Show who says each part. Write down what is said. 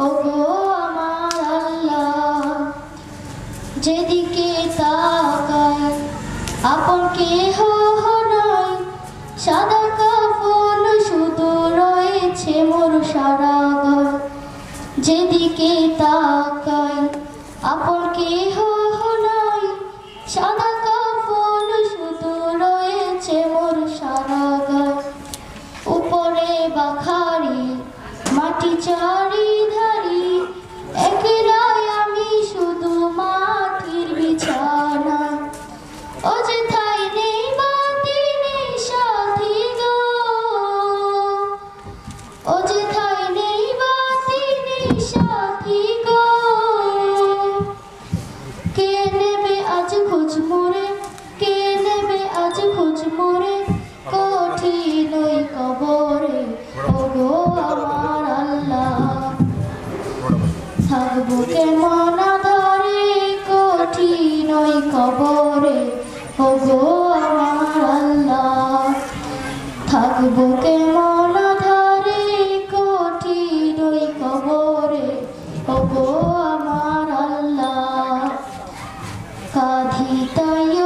Speaker 1: ওগো আমার যেদিকে তাকাই আপন কেহ নাই সাদা ওগো আমার আল্লাহ। কাঁধি তাই